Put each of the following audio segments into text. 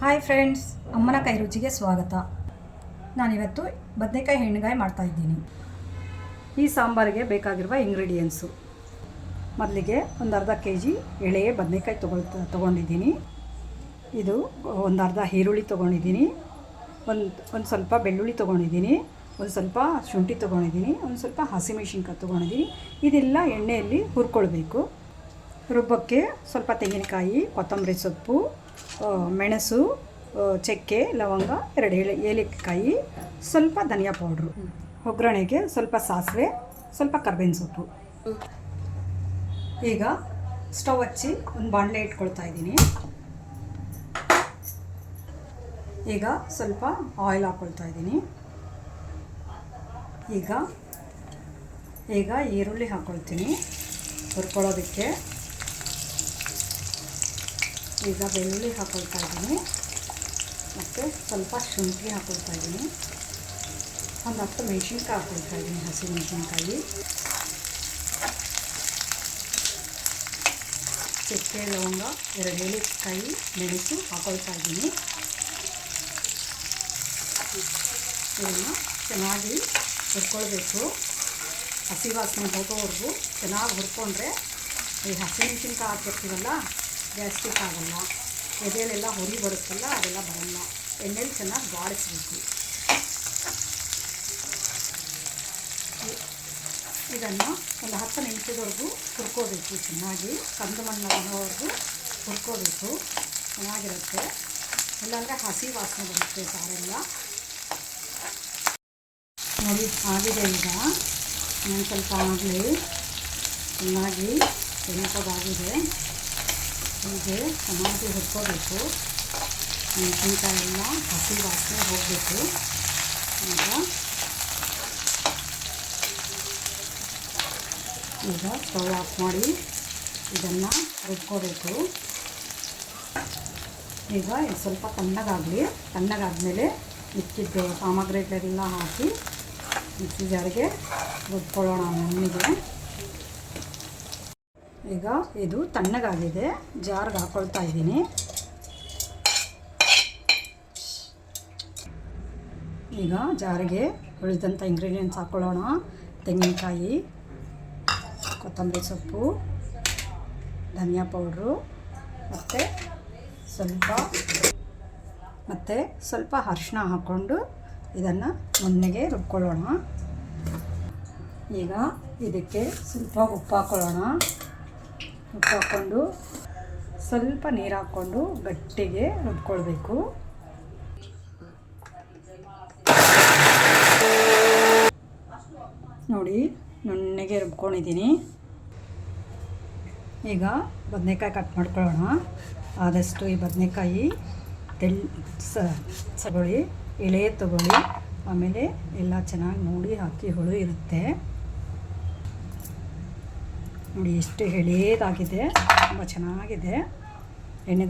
Hi friends ಅಮ್ಮನ ಕೈ ರುಚಿಗೆ ಸ್ವಾಗತ. ನಾನಿವತ್ತು ಬದನೆಕಾಯಿ ಹೆಣ್ಗಾಯಿ ಮಾಡ್ತಾಯಿದ್ದೀನಿ ಈ ಸಾಂಬಾರಿಗೆ ಬೇಕಾಗಿರುವ ಇಂಗ್ರೀಡಿಯೆಂಟ್ಸು ಮೊದಲಿಗೆ ಒಂದು ಅರ್ಧ ಕೆ ಜಿ ಎಳೆಯ ಬದನೆಕಾಯಿ ತೊಗೊಳ್ತಾ ತೊಗೊಂಡಿದ್ದೀನಿ. ಇದು ಒಂದು ಅರ್ಧ ಈರುಳ್ಳಿ ತೊಗೊಂಡಿದ್ದೀನಿ. ಒಂದು ಒಂದು ಸ್ವಲ್ಪ ಬೆಳ್ಳುಳ್ಳಿ ತೊಗೊಂಡಿದ್ದೀನಿ. ಒಂದು ಸ್ವಲ್ಪ ಶುಂಠಿ ತೊಗೊಂಡಿದ್ದೀನಿ. ಒಂದು ಸ್ವಲ್ಪ ಹಸಿಮೆಣ್ಸಿನ್ಕಾಯಿ ತೊಗೊಂಡಿದ್ದೀನಿ. ಇದೆಲ್ಲ ಎಣ್ಣೆಯಲ್ಲಿ ಹುರ್ಕೊಳ್ಬೇಕು. ರುಬ್ಬಕ್ಕೆ ಸ್ವಲ್ಪ ತೆಂಗಿನಕಾಯಿ, ಕೊತ್ತಂಬರಿ ಸೊಪ್ಪು ಮೆಣಸು ಚಕ್ಕೆ, ಲವಂಗ, ಎರಡು ಏಲೆ ಏಲಕ್ಕಾಯಿ, ಸ್ವಲ್ಪ ಧನಿಯಾ ಪೌಡ್ರು ಒಗ್ಗರಣೆಗೆ ಸ್ವಲ್ಪ ಸಾಸಿವೆ, ಸ್ವಲ್ಪ ಕರ್ಬೇವಿನ ಸೊಪ್ಪು. ಈಗ ಸ್ಟವ್ ಹಚ್ಚಿ ಒಂದು ಬಾಣಲೆ ಇಟ್ಕೊಳ್ತಾ ಇದ್ದೀನಿ. ಈಗ ಸ್ವಲ್ಪ ಆಯಿಲ್ ಹಾಕ್ಕೊಳ್ತಾ ಇದ್ದೀನಿ. ಈಗ ಈಗ ಈರುಳ್ಳಿ ಹಾಕ್ಕೊಳ್ತೀನಿ ಹುರ್ಕೊಳ್ಳೋದಕ್ಕೆ. ಈಗ ಬೆಳ್ಳುಳ್ಳಿ ಹಾಕ್ಕೊಳ್ತಾ ಇದ್ದೀನಿ. ಮತ್ತು ಸ್ವಲ್ಪ ಶುಂಠಿ ಹಾಕೊಳ್ತಾ ಇದ್ದೀನಿ. ಒಂದು ಹತ್ತು ಮೆಣಸಿನ್ಕಾಯಿ ಹಾಕ್ಕೊಳ್ತಾ ಇದ್ದೀನಿ ಹಸಿ ಮೆಣಸಿನ್ಕಾಯಿ. ಚಕ್ಕೆ ಲವಂಗ, ಎರಡು ಏಲಕ್ಕಾಯಿ ಮೆಣಸು ಹಾಕೊಳ್ತಾ ಇದ್ದೀನಿ. ಇದನ್ನು ಚೆನ್ನಾಗಿ ಹುರ್ಕೊಳ್ಬೇಕು. ಹಸಿ ವಾಸನೆ ಹೋಗೋವರೆಗೂ ಚೆನ್ನಾಗಿ ಹುರ್ಕೊಂಡ್ರೆ ಈ ಹಸಿಮೆಣಸಿನ್ಕಾಯಿ ಹಾಕಿರ್ತೀವಲ್ಲ ಗ್ಯಾಸ್ಟ್ರಿಕ್ ಆಗಲ್ಲ ಎದೆಯಲ್ಲೆಲ್ಲ ಹೊರಿ ಬರುತ್ತಲ್ಲ, ಅದೆಲ್ಲ ಬರಲ್ಲ. ಎಣ್ಣೆಲಿ ಚೆನ್ನಾಗಿ ಬಾಳಿಸ್ಬೇಕು ಇದನ್ನು ಒಂದು ಹತ್ತು ನಿಮಿಷದವರೆಗೂ ಹುರ್ಕೋಬೇಕು, ಚೆನ್ನಾಗಿ. ಕಂದು ಮಣ್ಣು ಬರೋವರೆಗೂ ಹುರ್ಕೋಬೇಕು. ಚೆನ್ನಾಗಿರುತ್ತೆ. ಇಲ್ಲಾಂದರೆ ಹಸಿ ವಾಸನೆ ಬರುತ್ತೆ ಸಾರೆಲ್ಲ ನೋಡಿ, ಆಗಿದೆ ಈಗ. ಇನ್ನೊಂದು ಸ್ವಲ್ಪ ಆಗಲಿ. ಚೆನ್ನಾಗಿ ಕೆಂಪಗಾಗಿದೆ ಹೀಗೆ ಚೆನ್ನಾಗಿ ಹುರ್ಕೋಬೇಕು ಮೆಣಸಿನ್ಕಾಯಿ ಹಸಿ ವಾಸನೆ ಹೋಗಬೇಕು. ಈಗ ಈಗ ಸ್ಟವ್ ಆಫ್ ಮಾಡಿ ಇದನ್ನು ರುಬ್ಕೋಬೇಕು. ಈಗ ಸ್ವಲ್ಪ ತಣ್ಣಗಾಗಲಿ. ತಣ್ಣಗಾದ್ಮೇಲೆ ಮಿಕ್ಕಿದ್ದು ಸಾಮಗ್ರಿಗಳೆಲ್ಲ ಹಾಕಿ ಮಿಕ್ಸಿ ಜಾರಿಗೆ ರುಬ್ಕೊಳ್ಳೋಣ ಮೆಣ್ಣಿಗೆ. ಈಗ ಇದು ತಣ್ಣಗಾಗಿದೆ, ಜಾರ್ಗೆ ಹಾಕೊಳ್ತಾ ಇದ್ದೀನಿ. ಈಗ ಜಾರಿಗೆ ಉಳಿದಂಥ ಇಂಗ್ರೀಡಿಯೆಂಟ್ಸ್ ಹಾಕ್ಕೊಳ್ಳೋಣ ತೆಂಗಿನಕಾಯಿ, ಕೊತ್ತಂಬರಿ ಸೊಪ್ಪು, ಧನಿಯಾ ಪೌಡ್ರು, ಮತ್ತು ಸ್ವಲ್ಪ ಮತ್ತು ಸ್ವಲ್ಪ ಅರಿಶಿನ ಹಾಕ್ಕೊಂಡು ಇದನ್ನು ಮೊನ್ನೆಗೆ ರುಬ್ಕೊಳ್ಳೋಣ. ಈಗ ಇದಕ್ಕೆ ಸ್ವಲ್ಪ ಉಪ್ಪು ಹಾಕ್ಕೊಳ್ಳೋಣ ಉಪ್ಪು ಹಾಕ್ಕೊಂಡು ಸ್ವಲ್ಪ ನೀರು ಹಾಕ್ಕೊಂಡು ಗಟ್ಟಿಗೆ ರುಬ್ಕೊಳ್ಬೇಕು. ನೋಡಿ, ನುಣ್ಣಗೆ ರುಬ್ಕೊಂಡಿದ್ದೀನಿ. ಈಗ ಬದನೆಕಾಯಿ ಕಟ್ ಮಾಡ್ಕೊಳ್ಳೋಣ. ಆದಷ್ಟು ಈ ಬದನೆಕಾಯಿ ತೆಳ್ ಸಗೊಳ್ಳಿ, ಎಳೆ ತಗೊಳ್ಳಿ, ಆಮೇಲೆ ಎಲ್ಲ ಚೆನ್ನಾಗಿ ನೋಡಿ ಹಾಕಿ ಹುಳು ಇರುತ್ತೆ. ನೋಡಿ ಎಷ್ಟು ಎಳೆದಾಗಿದೆ. ತುಂಬ ಚೆನ್ನಾಗಿದೆ. ಎಣ್ಣೆ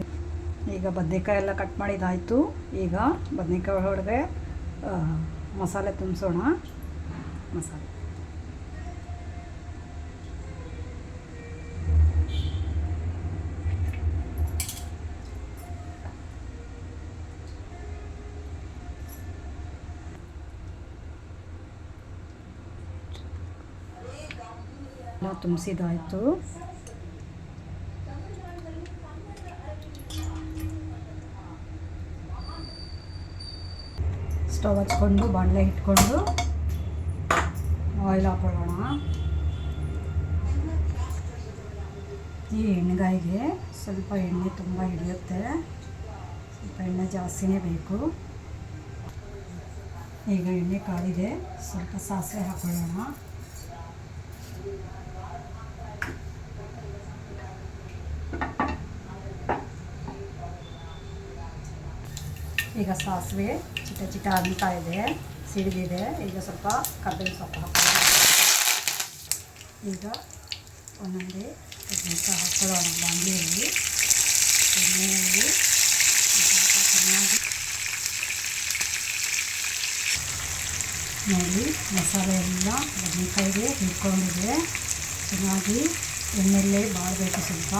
ಈಗ ಬದನೆಕಾಯಿ ಎಲ್ಲ ಕಟ್ ಮಾಡಿದಾಯಿತು. ಈಗ ಬದನೆಕಾಯಿ ಒಳಗಡೆ ಮಸಾಲೆ ತುಂಬಿಸೋಣ. ಮಸಾಲೆ. ಎಲ್ಲ ತುಂಬಿಸಿದಾಯಿತು ಸ್ಟವ್ ಹಚ್ಕೊಂಡು, ಬಾಣಲೆ ಇಟ್ಕೊಂಡು ಆಯಿಲ್ ಹಾಕೊಳ್ಳೋಣ. ಈ ಎಣ್ಣೆಗಾಯಿಗೆ ಸ್ವಲ್ಪ ಎಣ್ಣೆ ತುಂಬ ಹಿಡಿಯುತ್ತೆ. ಸ್ವಲ್ಪ ಎಣ್ಣೆ ಜಾಸ್ತಿನೇ ಬೇಕು. ಈಗ ಎಣ್ಣೆ ಕಾಲಿದೆ. ಸ್ವಲ್ಪ ಸಾಸಿವೆ ಹಾಕೊಳ್ಳೋಣ. ಈಗ ಸಾಸಿವೆ ಚಿಟ ಚಿಟ ಅಂತ ಇದೆ, ಸಿಡಿದಿದೆ. ಈಗ ಸ್ವಲ್ಪ ಕಬ್ಬಿನ ಸೊಪ್ಪು ಹಾಕೋಣ. ಈಗ ಒಂದೊಂದೇ ಬದನೆಕಾಯಿ ಹಾಕೊಳ್ಳೋಣ. ಬಾಂಬೆಯಲ್ಲಿ ಎಣ್ಣೆಯಲ್ಲಿ ಚೆನ್ನಾಗಿ ನೋಡಿ, ಮಸಾಲೆ ಎಲ್ಲ ಬದನೆಕಾಯಿಗೆ ಹಿಡ್ಕೊಂಡಿದೆ ಚೆನ್ನಾಗಿ ಎಣ್ಣೆಲ್ಲೇ ಬಾಡಬೇಕು ಸ್ವಲ್ಪ.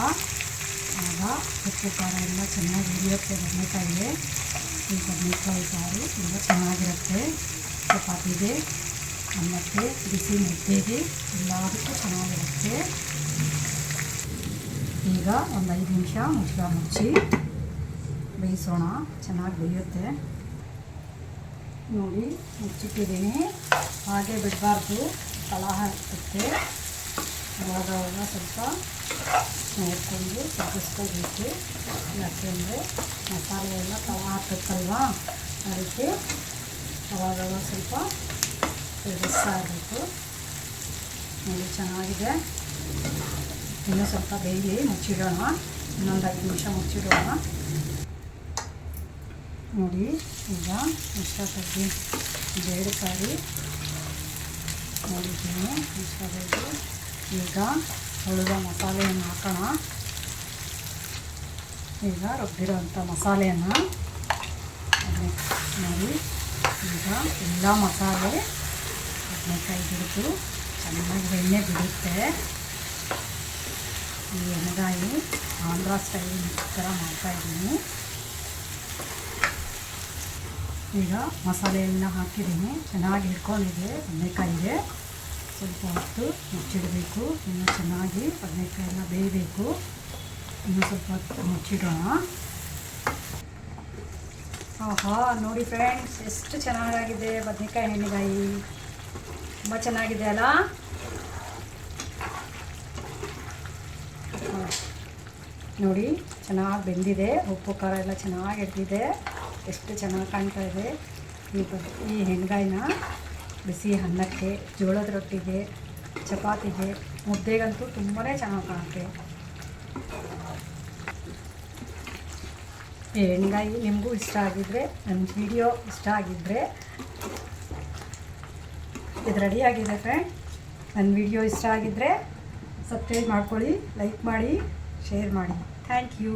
ಆಗ ಉಪ್ಪು, ಖಾರ ಎಲ್ಲ ಚೆನ್ನಾಗಿ ಹಿಡಿಯುತ್ತೆ ಬದನೆಕಾಯಿಗೆ. ಈ ಬದನೆಕಾಯಿ ಸಾರು ತುಂಬ ಚೆನ್ನಾಗಿರುತ್ತೆ. ಚಪಾತಿಗೆ, ಅನ್ನಕ್ಕೆ, ಬಿಸಿ ಮುದ್ದೆಗೆ ಎಲ್ಲದಕ್ಕೂ ಚೆನ್ನಾಗಿರುತ್ತೆ. ಈಗ ಒಂದು ಐದು ನಿಮಿಷ ಮುಚ್ಚಳ ಮುಚ್ಚಿ ಬೇಯಿಸೋಣ. ಚೆನ್ನಾಗಿ ಬೇಯುತ್ತೆ. ನೋಡಿ, ಮುಚ್ಚಿಟ್ಟಿದ್ದೀನಿ. ಹಾಗೆ ಬಿಡಬಾರ್ದು. ಫಲ ಹಾಕುತ್ತೆ ಅವಾಗ ಸ್ವಲ್ಪ ನೋಡಿಕೊಂಡು ಸಗ್ಗಿಸ್ಕೋಬೇಕು ಯಾಕೆಂದರೆ ಮಸಾಲೆ ಎಲ್ಲ ತವ ಹಾಕುತ್ತಲ್ವ? ಅದಕ್ಕೆ ಅವಾಗವಾಗ ಸ್ವಲ್ಪ ತಿರುಗಿಸ್ತಾ ಇರಬೇಕು ನೋಡಿ, ಚೆನ್ನಾಗಿದೆ. ಇನ್ನೂ ಸ್ವಲ್ಪ ಬೇಯಲಿ ಮುಚ್ಚಿಡೋಣ. ಇನ್ನೊಂದು ಐದು ನಿಮಿಷ ಮುಚ್ಚಿಡೋಣ. ನೋಡಿ, ಈಗ ಇಷ್ಟ ಕಡ್ಡಿ ಬೇಳೆಕಾಯಿ ನೋಡಿದ್ದೀನಿ. ಕಡ್ಡಿ ಈಗ ಉಳಿದ ಮಸಾಲೆಯನ್ನು ಹಾಕೋಣ. ಈಗ ರುಬ್ಬಿರೋಂಥ ಮಸಾಲೆಯನ್ನು ನೋಡಿ ಈಗ ಎಲ್ಲ ಮಸಾಲೆ ಬದನೆಕಾಯಿ ಬಿಡಿದು ಚೆನ್ನಾಗಿ ಎಣ್ಣೆ ಬಿಡುತ್ತೆ. ಈ ಎಣ್ಣೆಗಾಯಿ ಆಂಧ್ರ ಸ್ಟೈಲ್ ಥರ ಮಾಡ್ತಾಯಿದ್ದೀನಿ ಈಗ ಮಸಾಲೆಯನ್ನು ಹಾಕಿದ್ದೀನಿ. ಚೆನ್ನಾಗಿ ಹಿಡ್ಕೊಂಡಿದೆ ಬದನೆಕಾಯಿಗೆ. ಸ್ವಲ್ಪ ಹೊತ್ತು ಮುಚ್ಚಿಡಬೇಕು. ಇನ್ನು ಚೆನ್ನಾಗಿ ಬದನೆಕಾಯಿ ಬೇಯಬೇಕು. ಇನ್ನು ಸ್ವಲ್ಪ ಹೊತ್ತು ಮುಚ್ಚಿಡೋಣ. ಆಹಾ, ನೋಡಿ ಫ್ರೆಂಡ್ಸ್, ಎಷ್ಟು ಚೆನ್ನಾಗಿದೆ ಬದನೆಕಾಯಿ ಎಣ್ಣೆಗಾಯಿ. ತುಂಬ ಚೆನ್ನಾಗಿದೆ ಅಲ್ಲ? ನೋಡಿ, ಚೆನ್ನಾಗಿ ಬೆಂದಿದೆ. ಉಪ್ಪು, ಖಾರ ಎಲ್ಲ ಚೆನ್ನಾಗಿ ಎಡ್ದಿದೆ ಎಷ್ಟು ಚೆನ್ನಾಗಿ ಕಾಣ್ತಾ ಇದೆ. ಈ ಬದ, ಈ ಹೆಣ್ಗಾಯಿನ ಬಿಸಿ ಅನ್ನಕ್ಕೆ, ಜೋಳದ ರೊಟ್ಟಿಗೆ, ಚಪಾತಿಗೆ, ಮುದ್ದೆಗಂತೂ ತುಂಬಾ ಚೆನ್ನಾಗಿ ಕಾಣುತ್ತೆ. ಎಣ್ಗಾಯಿ ನಿಮಗೂ ಇಷ್ಟ ಆಗಿದ್ದರೆ ನನ್ನ ವಿಡಿಯೋ ಇಷ್ಟ ಆಗಿದ್ದರೆ ಇದು ರೆಡಿ ಆಗಿದೆ ಫ್ರೆಂಡ್ ನನ್ನ ವಿಡಿಯೋ ಇಷ್ಟ ಆಗಿದ್ದರೆ ಸಬ್ಸ್ಕ್ರೈಬ್ ಮಾಡ್ಕೊಳ್ಳಿ ಲೈಕ್ ಮಾಡಿ ಶೇರ್ ಮಾಡಿ. Thank you